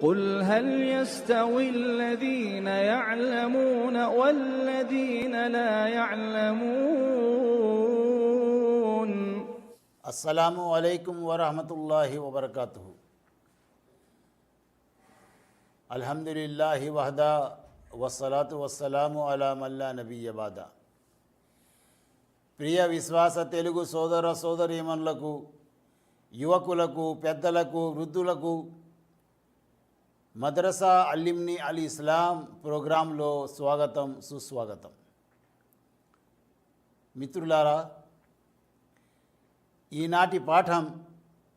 قل هل يستوي الذين يعلمون والذين لا يعلمون అస్సలాము అలైకుం వరహమతుల్లాహి వబర్కాతు అల్హమ్దులిల్లాహి వహదా వస్సలాతు వస్సలాము అలా మల్లా నబీయబాద ప్రియ విశ్వాస తెలుగు సోదర సోదరీమణులకు యువకులకు పెద్దలకు వృద్ధులకు మద్రసా అల్లిమ్ని అలీ ఇస్లాం ప్రోగ్రాంలో స్వాగతం సుస్వాగతం. మిత్రులారా ఈనాటి పాఠం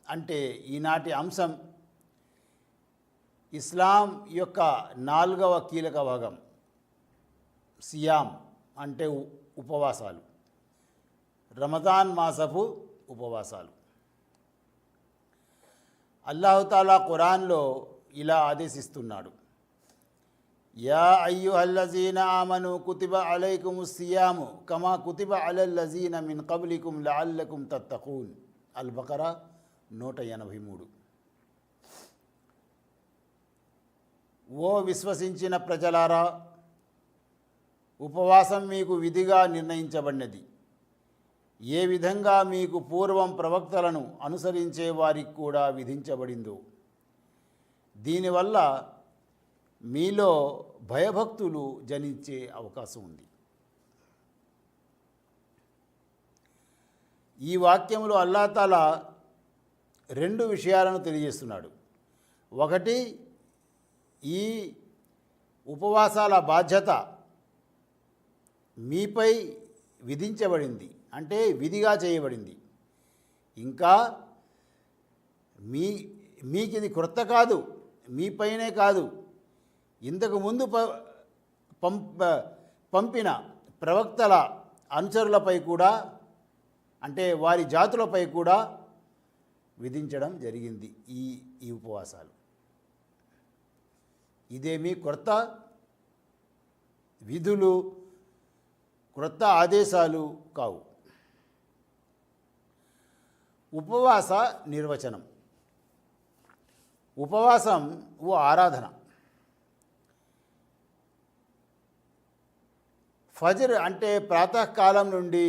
అంటే ఈనాటి అంశం ఇస్లాం యొక్క నాలుగవ కీలక భాగం సియాం అంటే ఉపవాసాలు. రమదాన్ మాసపు ఉపవాసాలు. అల్లాహుతాలా ఖురాన్లో ఇలా ఆదేశిస్తున్నాడు. యా అయ్యుహల్లజీన ఆమను కుతిబ అలైకుము సియాము కమా కుతిబ అలల్లజీన మిన్ కబ్లికుం లఅల్లకుం తత్తఖూన్. అల్ బకరా నూట ఎనభై మూడు. ఓ విశ్వసించిన ప్రజలారా ఉపవాసం మీకు విధిగా నిర్ణయించబడినది. ఏ విధంగా మీకు పూర్వం ప్రవక్తలను అనుసరించే వారికి కూడా విధించబడిందో దీనివల్ల మీలో భయభక్తులు జనించే అవకాశం ఉంది. ఈ వాక్యంలో అల్లాతాల రెండు విషయాలను తెలియజేస్తున్నాడు. ఒకటి ఈ ఉపవాసాల బాధ్యత మీపై విధించబడింది అంటే విధిగా చేయబడింది. ఇంకా మీ మీకు ఇది క్రొత్త కాదు. మీపైనే కాదు. ఇంతకు ముందు ప పంప పంపిన ప్రవక్తల అనుచరులపై కూడా అంటే వారి జాతులపై కూడా విధించడం జరిగింది ఈ ఈ ఉపవాసాలు. ఇదేమీ కొత్త విధులు క్రొత్త ఆదేశాలు కావు. ఉపవాస నిర్వచనం. ఉపవాసం ఓ ఆరాధన. ఫజర్ అంటే ప్రాతకాలం నుండి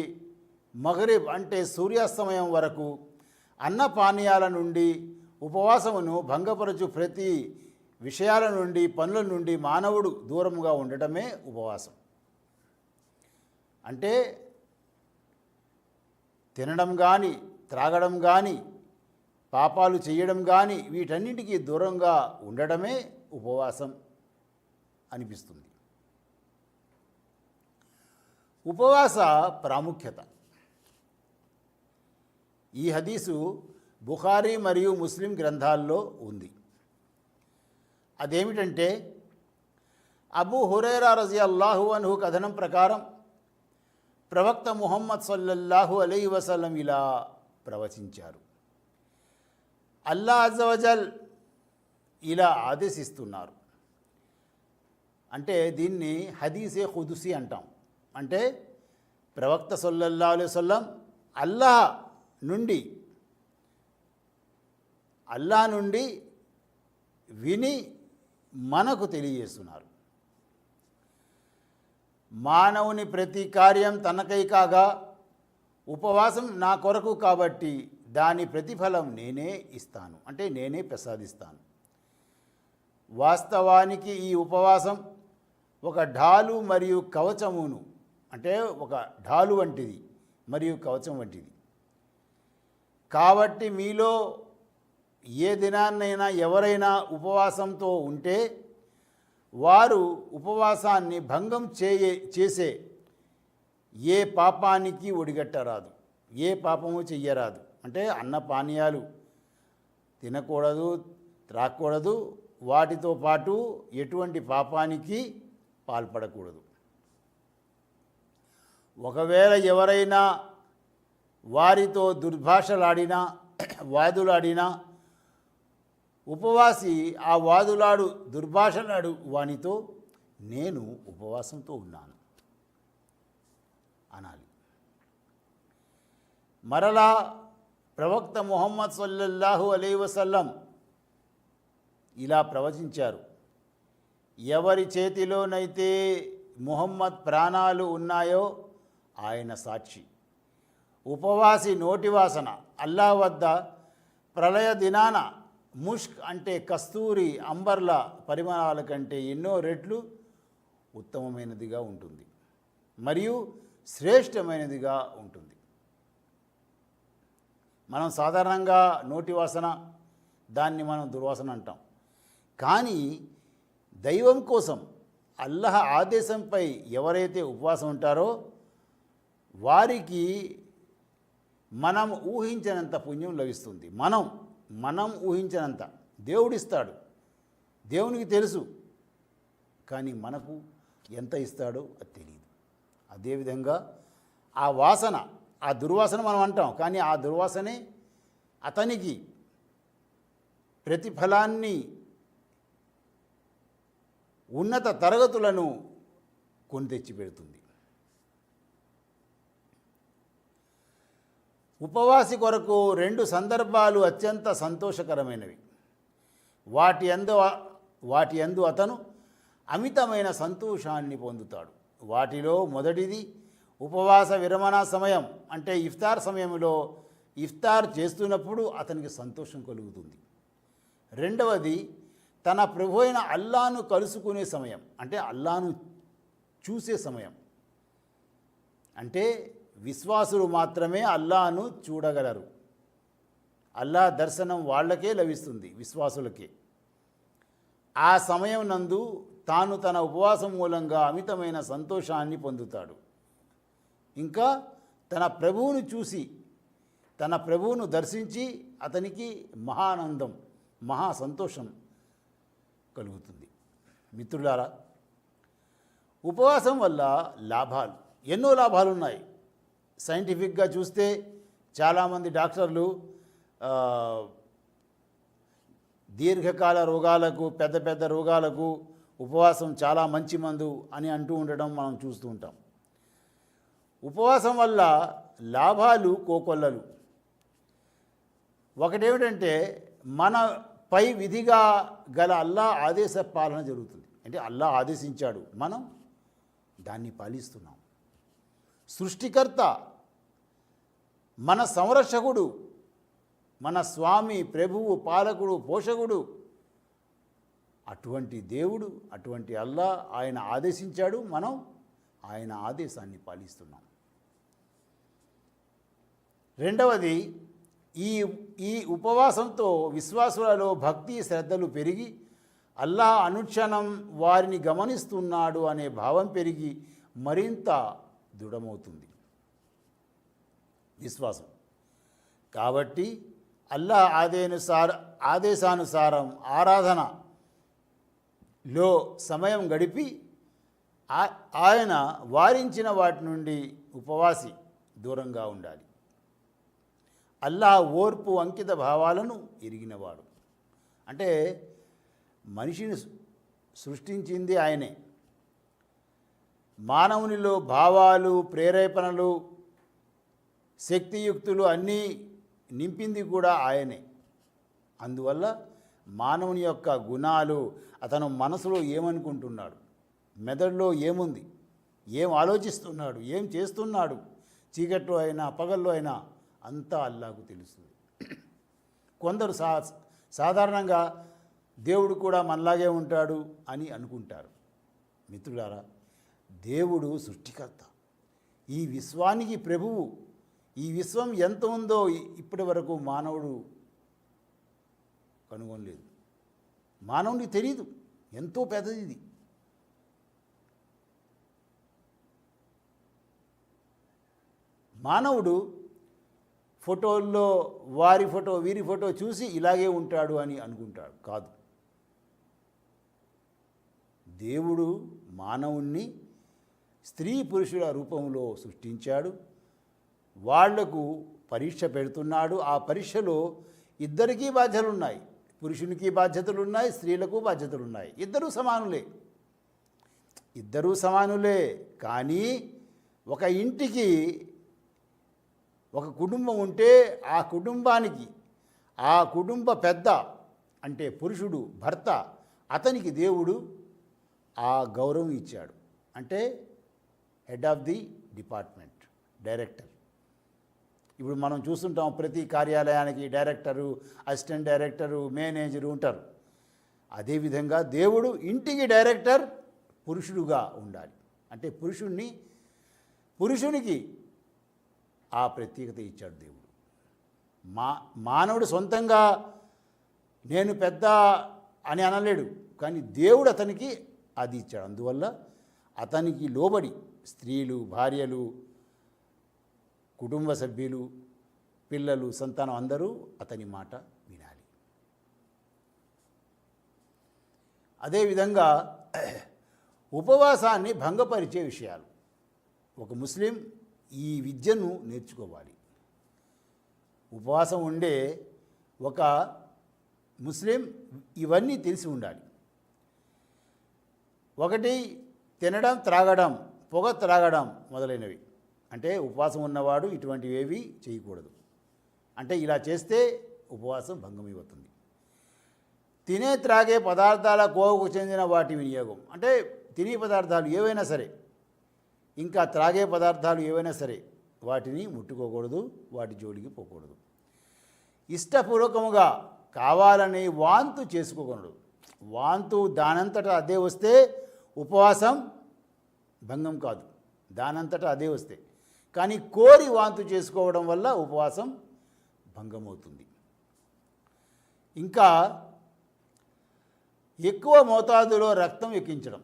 మగరిబ్ అంటే సూర్యాస్తమయం వరకు అన్నపానీయాల నుండి ఉపవాసమును భంగపరచు ప్రతి విషయాల నుండి పనుల నుండి మానవుడు దూరంగా ఉండటమే ఉపవాసం. అంటే తినడం కానీ త్రాగడం కానీ పాపాలు చేయడం కానీ వీటన్నిటికీ దూరంగా ఉండడమే ఉపవాసం అనిపిస్తుంది. ఉపవాస ప్రాముఖ్యత. ఈ హదీసు బుఖారీ మరియు ముస్లిం గ్రంథాల్లో ఉంది. అదేమిటంటే అబూ హురేరా రజి అల్లాహు అన్హు కథనం ప్రకారం ప్రవక్త ముహమ్మద్ సల్లల్లాహు అలీ వసలం ఇలా ప్రవచించారు. అల్లా అజవజల్ ఇలా ఆదేశిస్తున్నారు. అంటే దీన్ని హదీసే ఖుదుసి అంటాం. అంటే ప్రవక్త సొల్లల్లా అలైహి వసల్లం అల్లాహ్ నుండి అల్లా నుండి విని మనకు తెలియజేస్తున్నారు. మానవుని ప్రతి కార్యం తనకై కాగా ఉపవాసం నా కొరకు కాబట్టి దాని ప్రతిఫలం నేనే ఇస్తాను. అంటే నేనే ప్రసాదిస్తాను. వాస్తవానికి ఈ ఉపవాసం ఒక ఢాలు మరియు కవచమును అంటే ఒక ఢాలు వంటిది మరియు కవచం వంటిది. కాబట్టి మీలో ఏ దినాన్నైనా ఎవరైనా ఉపవాసంతో ఉంటే వారు ఉపవాసాన్ని భంగం చేయే చేసే ఏ పాపానికి ఒడిగట్టరాదు. ఏ పాపము చెయ్యరాదు. అంటే అన్న పానీయాలు తినకూడదు త్రాకూడదు వాటితో పాటు ఎటువంటి పాపానికి పాల్పడకూడదు. ఒకవేళ ఎవరైనా వారితో దుర్భాషలాడినా వాదులాడినా ఉపవాసి ఆ వాదులాడు దుర్భాషలాడు వానితో నేను ఉపవాసంతో ఉన్నాను అనాలి. మరలా ప్రవక్త ముహమ్మద్ సల్లల్లాహు అలీ వసల్లం ఇలా ప్రవచించారు. ఎవరి చేతిలోనైతే ముహమ్మద్ ప్రాణాలు ఉన్నాయో ఆయన సాక్షి. ఉపవాసి నోటివాసన అల్లా వద్ద ప్రళయ దినాన ముష్క్ అంటే కస్తూరి అంబర్ల పరిమాణాల కంటే ఎన్నో రెట్లు ఉత్తమమైనదిగా ఉంటుంది. మరియు శ్రేష్టమైనదిగా ఉంటుంది. మనం సాధారణంగా నోటి వాసన దాన్ని మనం దుర్వాసన అంటాం. కానీ దైవం కోసం అల్లహ ఆదేశంపై ఎవరైతే ఉపవాసం ఉంటారో వారికి మనం ఊహించినంత పుణ్యం లభిస్తుంది. మనం మనం ఊహించినంత. దేవుడిస్తాడు. దేవునికి తెలుసు. కానీ మనకు ఎంత ఇస్తాడో అది తెలియదు అదేవిధంగా ఆ వాసన ఆ దుర్వాసన మనం అంటాం కానీ ఆ దుర్వాసనే అతనికి ప్రతిఫలాన్ని ఉన్నత తరగతులను కొని తెచ్చిపెడుతుంది. ఉపవాసి కొరకు రెండు సందర్భాలు అత్యంత సంతోషకరమైనవి. వాటి అందు వాటి అందు అతను అమితమైన సంతోషాన్ని పొందుతాడు. వాటిలో మొదటిది ఉపవాస విరమణ సమయం అంటే ఇఫ్తార్ సమయంలో ఇఫ్తార్ చేస్తున్నప్పుడు అతనికి సంతోషం కలుగుతుంది. రెండవది తన ప్రభు అయిన అల్లాను కలుసుకునే సమయం అంటే అల్లాను చూసే సమయం. అంటే విశ్వాసులు మాత్రమే అల్లాను చూడగలరు. అల్లా దర్శనం వాళ్ళకే లభిస్తుంది విశ్వాసులకే. ఆ సమయం నందు తాను తన ఉపవాసం మూలంగా అమితమైన సంతోషాన్ని పొందుతాడు. ఇంకా తన ప్రభువును చూసి తన ప్రభువును దర్శించి అతనికి మహానందం మహా సంతోషం కలుగుతుంది. మిత్రులారా ఉపవాసం వల్ల లాభాలు ఎన్నో లాభాలు ఉన్నాయి సైంటిఫిక్గా చూస్తే చాలామంది డాక్టర్లు దీర్ఘకాల రోగాలకు పెద్ద పెద్ద రోగాలకు ఉపవాసం చాలా మంచి మందు అని అంటూ ఉండడం మనం చూస్తూ ఉంటాం. ఉపవాసం వల్ల లాభాలు కోకొల్లలు. ఒకటేమిటంటే మన పై విధిగా గల అల్లా ఆదేశ పాలన జరుగుతుంది. అంటే అల్లా ఆదేశించాడు. మనం దాన్ని పాలిస్తున్నాం. సృష్టికర్త మన సంరక్షకుడు మన స్వామి ప్రభువు పాలకుడు పోషకుడు అటువంటి దేవుడు అటువంటి అల్లా ఆయన ఆదేశించాడు. మనం ఆయన ఆదేశాన్ని పాలిస్తున్నాం. రెండవది ఈ ఈ ఉపవాసంతో విశ్వాసులలో భక్తి శ్రద్ధలు పెరిగి అల్లా అనుక్షణం వారిని గమనిస్తున్నాడు అనే భావం పెరిగి మరింత దృఢమవుతుంది. విశ్వాసం. కాబట్టి అల్లా ఆదేనుసార ఆదేశానుసారం ఆరాధనలో సమయం గడిపి ఆయన వారించిన వాటి నుండి ఉపవాసి దూరంగా ఉండాలి. అల్లా ఓర్పు అంకిత భావాలను ఎరిగినవాడు. అంటే మనిషిని సృష్టించింది ఆయనే. మానవునిలో భావాలు ప్రేరేపణలు శక్తియుక్తులు అన్నీ నింపింది కూడా ఆయనే. అందువల్ల మానవుని యొక్క గుణాలు అతను మనసులో ఏమనుకుంటున్నాడు? మెదడులో ఏముంది? ఏం ఆలోచిస్తున్నాడు? ఏం చేస్తున్నాడు? చీకట్లో అయినా పగల్లో అయినా అంతా అల్లాకు తెలుస్తుంది. కొందరు సా సాధారణంగా దేవుడు కూడా మనలాగే ఉంటాడు అని అనుకుంటారు. మిత్రులారా దేవుడు సృష్టికర్త. ఈ విశ్వానికి ప్రభువు ఈ విశ్వం ఎంత ఉందో ఇప్పటి వరకు మానవుడు కనుగొనలేదు. మానవుడికి తెలియదు ఎంతో పెద్దది ఇది మానవుడు ఫోటోల్లో వారి ఫోటో వీరి ఫోటో చూసి ఇలాగే ఉంటాడు అని అనుకుంటాడు. కాదు. దేవుడు మానవుణ్ణి స్త్రీ పురుషుల రూపంలో సృష్టించాడు. వాళ్ళకు పరీక్ష పెడుతున్నాడు. ఆ పరీక్షలో ఇద్దరికీ బాధ్యతలు ఉన్నాయి పురుషునికి బాధ్యతలు ఉన్నాయి స్త్రీలకు బాధ్యతలు ఉన్నాయి ఇద్దరూ సమానులే. ఇద్దరూ సమానులే. కానీ ఒక ఇంటికి ఒక కుటుంబం ఉంటే ఆ కుటుంబానికి ఆ కుటుంబ పెద్ద అంటే పురుషుడు భర్త అతనికి దేవుడు ఆ గౌరవం ఇచ్చాడు. అంటే head of the department director. ఇప్పుడు మనం చూస్తుంటాం ప్రతి కార్యాలయానికి డైరెక్టరు అసిస్టెంట్ డైరెక్టరు మేనేజరు ఉంటారు. అదేవిధంగా దేవుడు ఇంటికి డైరెక్టర్ పురుషుడుగా ఉండాలి. అంటే పురుషుణ్ణి పురుషునికి ఆ ప్రత్యేకత ఇచ్చాడు దేవుడు. మా మానవుడు సొంతంగా నేను పెద్ద అని అనలేడు కానీ దేవుడు అతనికి అది ఇచ్చాడు. అందువల్ల అతనికి లోబడి స్త్రీలు భార్యలు కుటుంబ సభ్యులు పిల్లలు సంతానం అందరూ అతని మాట వినాలి. అదేవిధంగా ఉపవాసాన్ని భంగపరిచే విషయాలు. ఒక ముస్లిం ఈ విద్యను నేర్చుకోవాలి. ఉపవాసం ఉండే ఒక ముస్లిం ఇవన్నీ తెలిసి ఉండాలి. ఒకటి తినడం త్రాగడం పొగ త్రాగడం మొదలైనవి. అంటే ఉపవాసం ఉన్నవాడు ఇటువంటివి ఏవి చేయకూడదు. అంటే ఇలా చేస్తే ఉపవాసం భంగమైపోతుంది. తినే త్రాగే పదార్థాల కోవకు చెందిన వాటి వినియోగం. అంటే తినే పదార్థాలు ఏవైనా సరే ఇంకా త్రాగే పదార్థాలు ఏవైనా సరే వాటిని ముట్టుకోకూడదు వాటి జోలికి పోకూడదు. ఇష్టపూర్వకముగా కావాలని వాంతు చేసుకోకూడదు. వాంతు దానంతటా అదే వస్తే ఉపవాసం భంగం కాదు. దానంతటా అదే వస్తే. కానీ కోరి వాంతు చేసుకోవడం వల్ల ఉపవాసం భంగమవుతుంది. ఇంకా ఎక్కువ మోతాదులో రక్తం ఎక్కించడం.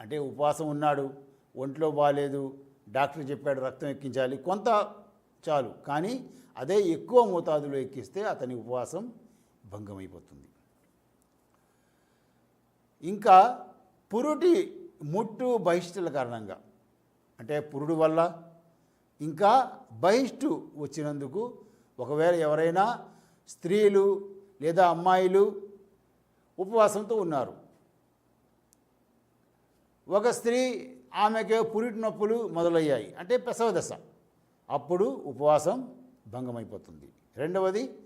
అంటే ఉపవాసం ఉన్నాడు ఒంట్లో బాగాలేదు డాక్టర్ చెప్పాడు రక్తం ఎక్కించాలి కొంత చాలు. కానీ అదే ఎక్కువ మోతాదులో ఎక్కిస్తే అతని ఉపవాసం భంగమైపోతుంది. ఇంకా పురుటి ముట్టు బహిష్టుల కారణంగా అంటే పురుడు వల్ల ఇంకా బహిష్టు వచ్చినందుకు ఒకవేళ ఎవరైనా స్త్రీలు లేదా అమ్మాయిలు ఉపవాసంతో ఉన్నారు. ఒక స్త్రీ ఆమెకే పురిటి నొప్పులు మొదలయ్యాయి. అంటే ప్రసవ దశ. అప్పుడు ఉపవాసం భంగమైపోతుంది. రెండవది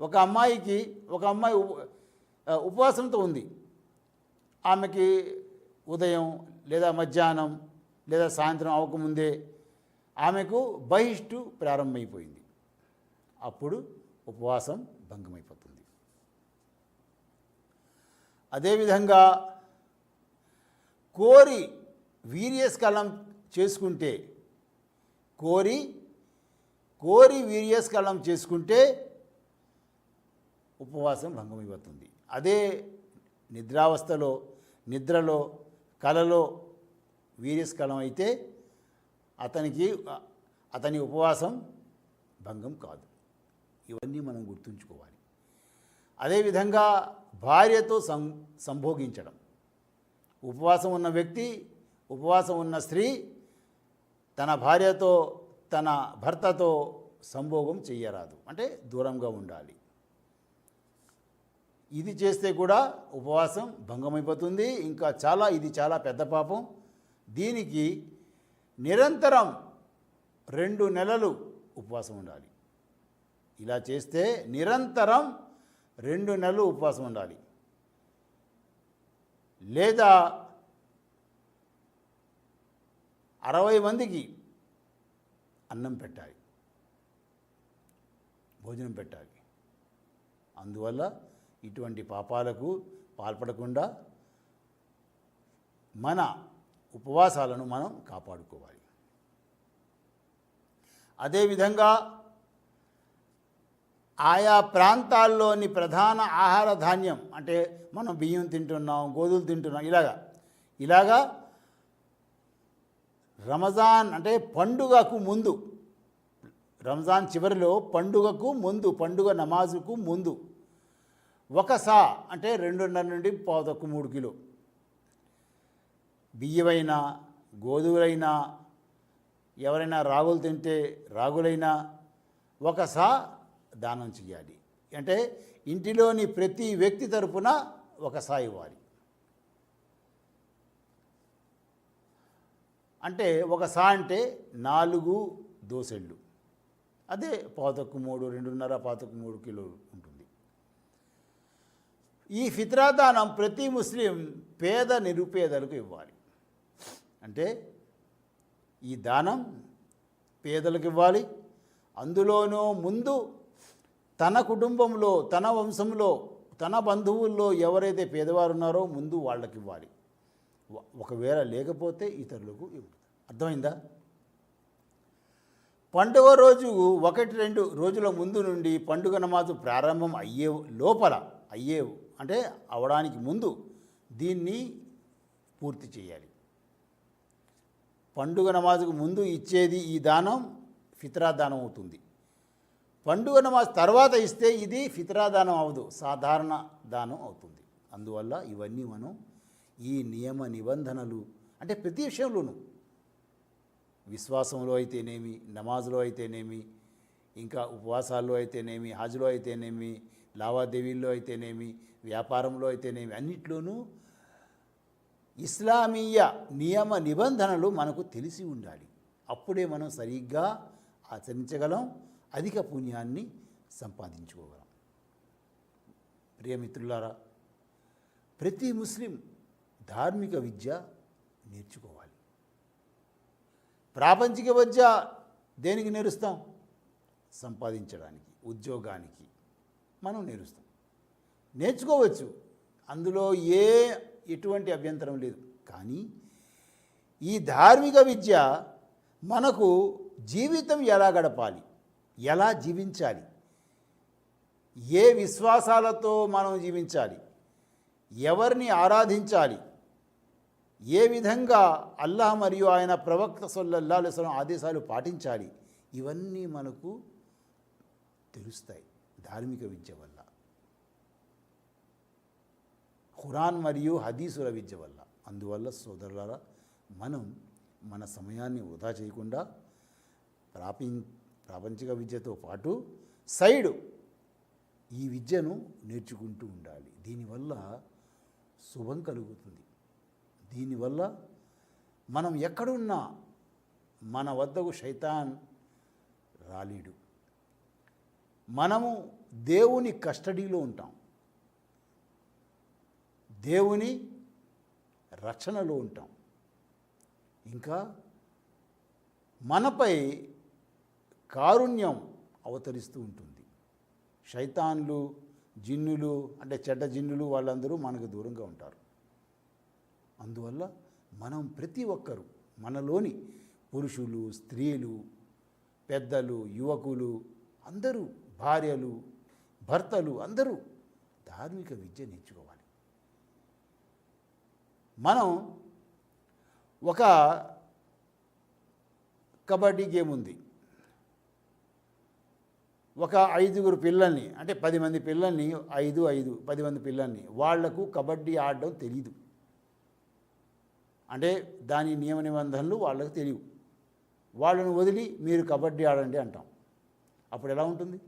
ఒక అమ్మాయికి ఒక అమ్మాయి ఉపవాసంతో ఉంది. ఆమెకి ఉదయం లేదా మధ్యాహ్నం లేదా సాయంత్రం అవ్వకముందే ఆమెకు బహిష్టు ప్రారంభమైపోయింది. అప్పుడు ఉపవాసం భంగమైపోతుంది. అదేవిధంగా కోరి వీర్యస్కలం చేసుకుంటే కోరి కోరి వీర్యస్కలం చేసుకుంటే ఉపవాసం భంగమైపోతుంది అదే నిద్రావస్థలో నిద్రలో కలలో వీర్యస్కలం అయితే అతనికి అతని ఉపవాసం భంగం కాదు. ఇవన్నీ మనం గుర్తుంచుకోవాలి. అదేవిధంగా భార్యతో సం సంభోగించడం. ఉపవాసం ఉన్న వ్యక్తి ఉపవాసం ఉన్న స్త్రీ తన భార్యతో తన భర్తతో సంభోగం చెయ్యరాదు. అంటే దూరంగా ఉండాలి. ఇది చేస్తే కూడా ఉపవాసం భంగమైపోతుంది. ఇంకా చాలా ఇది చాలా పెద్ద పాపం. దీనికి నిరంతరం రెండు నెలలు ఉపవాసం ఉండాలి. ఇలా చేస్తే నిరంతరం రెండు నెలలు ఉపవాసం ఉండాలి. లేదా అరవై మందికి అన్నం పెట్టాలి. భోజనం పెట్టాలి. అందువల్ల ఇటువంటి పాపాలకు పాల్పడకుండా మన ఉపవాసాలను మనం కాపాడుకోవాలి. అదేవిధంగా ఆయా ప్రాంతాల్లోని ప్రధాన ఆహార ధాన్యం అంటే మనం బియ్యం తింటున్నాం గోధుమలు తింటున్నాం ఇలాగా. ఇలాగా రమజాన్ అంటే పండుగకు ముందు. రంజాన్ చివరిలో పండుగకు ముందు పండుగ నమాజుకు ముందు. ఒక సా అంటే రెండున్నర నుండి పావుతక్కు మూడు కిలో. బియ్యమైనా గోధుమలైనా ఎవరైనా రాగులు తింటే రాగులైనా ఒక సా దానం చేయాలి. అంటే ఇంటిలోని ప్రతి వ్యక్తి తరపున ఒక సా ఇవ్వాలి. అంటే ఒక సా అంటే నాలుగు దోసెళ్ళు. అదే పాతకు మూడు రెండున్నర పాతకు మూడు కిలోలు ఉంటుంది. ఈ ఫిత్రా దానం ప్రతి ముస్లిం పేద నిరుపేదలకు ఇవ్వాలి. అంటే ఈ దానం పేదలకు ఇవ్వాలి. అందులోనూ ముందు తన కుటుంబంలో తన వంశంలో తన బంధువుల్లో ఎవరైతే పేదవారు ఉన్నారో ముందు వాళ్ళకి ఇవ్వాలి ఒకవేళ లేకపోతే ఇతరులకు ఇవ్వదు అర్థమైందా? పండుగ రోజు ఒకటి రెండు రోజుల ముందు నుండి పండుగ నమాజు ప్రారంభం అయ్యే లోపల అయ్యే అంటే అవడానికి ముందు దీన్ని పూర్తి చేయాలి. పండుగ నమాజుకు ముందు ఇచ్చేది ఈ దానం ఫిత్రా దానం అవుతుంది. పండుగ నమాజ్ తర్వాత ఇస్తే ఇది ఫిత్రా దానం అవదు సాధారణ దానం అవుతుంది. అందువల్ల ఇవన్నీ మనం ఈ నియమ నిబంధనలు అంటే ప్రతి విషయంలోనూ. విశ్వాసంలో అయితేనేమి నమాజ్లో అయితేనేమి ఇంకా ఉపవాసాల్లో అయితేనేమి హాజులో అయితేనేమి లావాదేవీల్లో అయితేనేమి వ్యాపారంలో అయితేనేమి అన్నిట్లోనూ ఇస్లామీయ నియమ నిబంధనలు మనకు తెలిసి ఉండాలి. అప్పుడే మనం సరిగ్గా ఆచరించగలం అధిక పుణ్యాన్ని సంపాదించుకోగలం. ప్రియమిత్రులారా ప్రతి ముస్లిం ధార్మిక విద్య నేర్చుకోవాలి. ప్రాపంచిక విద్య దేనికి నేరుస్తాం? సంపాదించడానికి ఉద్యోగానికి మనం నేరుస్తాం. నేర్చుకోవచ్చు. అందులో ఏ ఎటువంటి అభ్యంతరం లేదు. కానీ ఈ ధార్మిక విద్య మనకు జీవితం ఎలా గడపాలి? ఎలా జీవించాలి? ఏ విశ్వాసాలతో మనం జీవించాలి? ఎవరిని ఆరాధించాలి? ఏ విధంగా అల్లాహ్ మరియు ఆయన ప్రవక్త సల్లల్లా అలైస్లం ఆదేశాలు పాటించాలి? ఇవన్నీ మనకు తెలుస్తాయి ధార్మిక విద్య వల్ల. ఖురాన్ మరియు హదీసుల విద్య వల్ల. అందువల్ల సోదరులారా మనం మన సమయాన్ని వృధా చేయకుండా ప్రాపి ప్రాపంచిక విద్యతో పాటు సైడు ఈ విద్యను నేర్చుకుంటూ ఉండాలి. దీనివల్ల శుభం కలుగుతుంది. దీనివల్ల మనం ఎక్కడున్నా మన వద్దకు శైతాన్ రాలేడు. మనము దేవుని కస్టడీలో ఉంటాం. దేవుని రక్షణలో ఉంటాం. ఇంకా మనపై కారుణ్యం అవతరిస్తూ ఉంటుంది. శైతాన్లు జిన్నులు అంటే చెడ్డ జిన్నులు వాళ్ళందరూ మనకు దూరంగా ఉంటారు. అందువల్ల మనం ప్రతి ఒక్కరూ మనలోని పురుషులు స్త్రీలు పెద్దలు యువకులు అందరూ భార్యలు భర్తలు అందరూ ధార్మిక విద్య నేర్చుకోవాలి. మనం ఒక కబడ్డీ గేమ్ ఉంది. ఒక ఐదుగురు పిల్లల్ని అంటే పది మంది పిల్లల్ని ఐదు ఐదు పది మంది పిల్లల్ని వాళ్ళకు కబడ్డీ ఆడడం తెలియదు అంటే దాని నియమ నిబంధనలు వాళ్ళకు తెలియవు. వాళ్ళను వదిలి మీరు కబడ్డీ ఆడండి అంటాం. అప్పుడు ఎలా ఉంటుంది?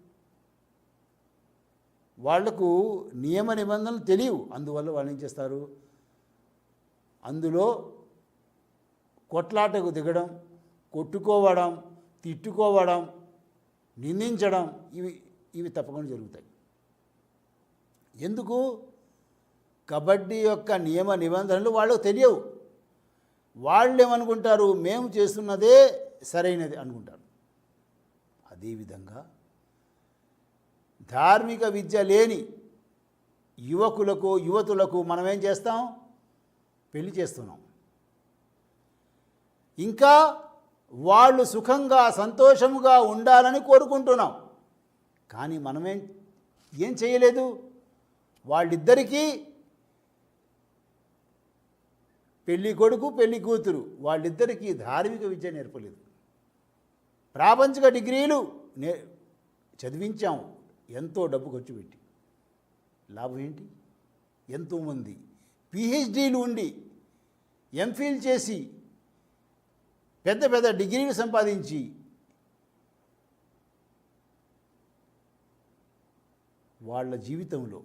వాళ్ళకు నియమ నిబంధనలు తెలియవు. అందువల్ల వాళ్ళు ఏం చేస్తారు? అందులో కొట్లాటకు దిగడం కొట్టుకోవడం తిట్టుకోవడం నిందించడం ఇవి ఇవి తప్పకుండా జరుగుతాయి. ఎందుకు? కబడ్డీ యొక్క నియమ నిబంధనలు వాళ్ళకు తెలియవు. వాళ్ళు ఏమనుకుంటారు మేము చేస్తున్నదే సరైనది అనుకుంటారు. అదేవిధంగా ధార్మిక విద్య లేని యువకులకు యువతులకు మనం ఏం చేస్తాం? పెళ్ళి చేస్తున్నాం. ఇంకా వాళ్ళు సుఖంగా సంతోషముగా ఉండాలని కోరుకుంటున్నాం. కానీ మనమేం ఏం చేయలేదు? వాళ్ళిద్దరికీ పెళ్ళి కొడుకు పెళ్ళి కూతురు. వాళ్ళిద్దరికీ ధార్మిక విద్య నేర్పలేదు. ప్రాపంచిక డిగ్రీలు నే చదివించాం. ఎంతో డబ్బు ఖర్చు పెట్టి. లాభం ఏంటి? ఎంతోమంది పిహెచ్డీలు ఉండి ఎంఫిల్ చేసి పెద్ద పెద్ద డిగ్రీలు సంపాదించి వాళ్ళ జీవితంలో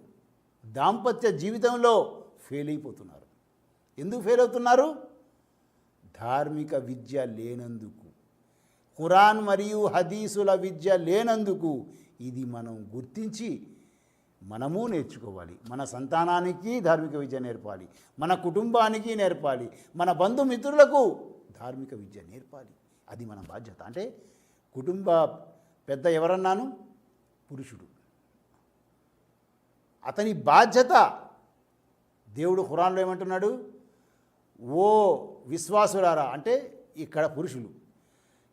దాంపత్య జీవితంలో ఫెయిల్ అయిపోతున్నారు. ఎందుకు ఫెయిల్ అవుతున్నారు? ధార్మిక విద్య లేనందుకు. ఖురాన్ మరియు హదీసుల విద్య లేనందుకు. ఇది మనం గుర్తించి మనము నేర్చుకోవాలి. మన సంతానానికి ధార్మిక విద్య నేర్పాలి. మన కుటుంబానికి నేర్పాలి. మన బంధుమిత్రులకు ధార్మిక విద్య నేర్పాలి. అది మన బాధ్యత. అంటే కుటుంబ పెద్ద ఎవరన్నాను? పురుషుడు. అతని బాధ్యత దేవుడు ఖురాన్లో ఏమంటున్నాడు? ఓ విశ్వాసులారా అంటే ఇక్కడ పురుషులు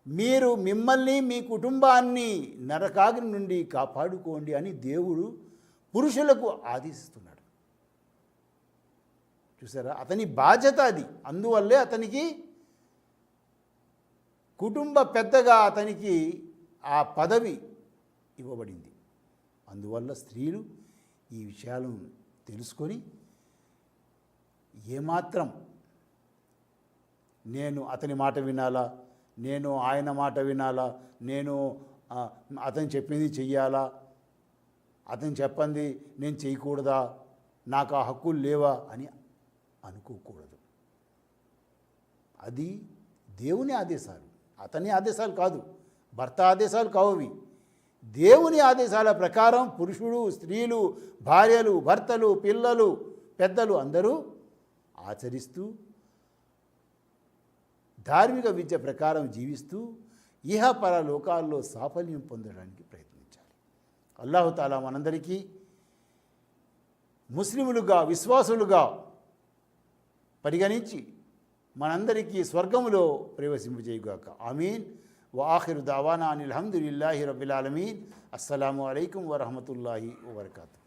మీరు మిమ్మల్ని మీ కుటుంబాన్ని నరకాగ్ని నుండి కాపాడుకోండి అని దేవుడు పురుషులకు ఆదేశిస్తున్నాడు. చూసారా? అతని బాధ్యత అది. అందువల్లే అతనికి కుటుంబ పెద్దగా అతనికి ఆ పదవి ఇవ్వబడింది. అందువల్ల స్త్రీలు ఈ విషయాలను తెలుసుకొని ఏమాత్రం నేను అతని మాట వినాలా? నేను ఆయన మాట వినాలా? నేను అతను చెప్పింది చెయ్యాలా? అతను చెప్పంది నేను చేయకూడదా నాకు ఆ హక్కులు లేవా? అని అనుకోకూడదు. అది దేవుని ఆదేశాలు. అతని ఆదేశాలు కాదు. భర్త ఆదేశాలు కావు దేవుని ఆదేశాల ప్రకారం పురుషుడు స్త్రీలు భార్యలు భర్తలు పిల్లలు పెద్దలు అందరూ ఆచరిస్తూ ధార్మిక విద్య ప్రకారం జీవిస్తూ ఇహపర లోకాల్లో సాఫల్యం పొందడానికి ప్రయత్నించాలి. అల్లాహుతాలా మనందరికీ ముస్లిములుగా విశ్వాసులుగా పరిగణించి మనందరికీ స్వర్గములో ప్రవేశింపజేయుగాక. ఆమీన్. వాఖిరు దావానా అనిల్ హమ్దులిల్లాహి రబ్బిలాలమీన్ అస్సలం అస్సలాము అలైకుం వరహమతుల్లాహి వబర్కాతు.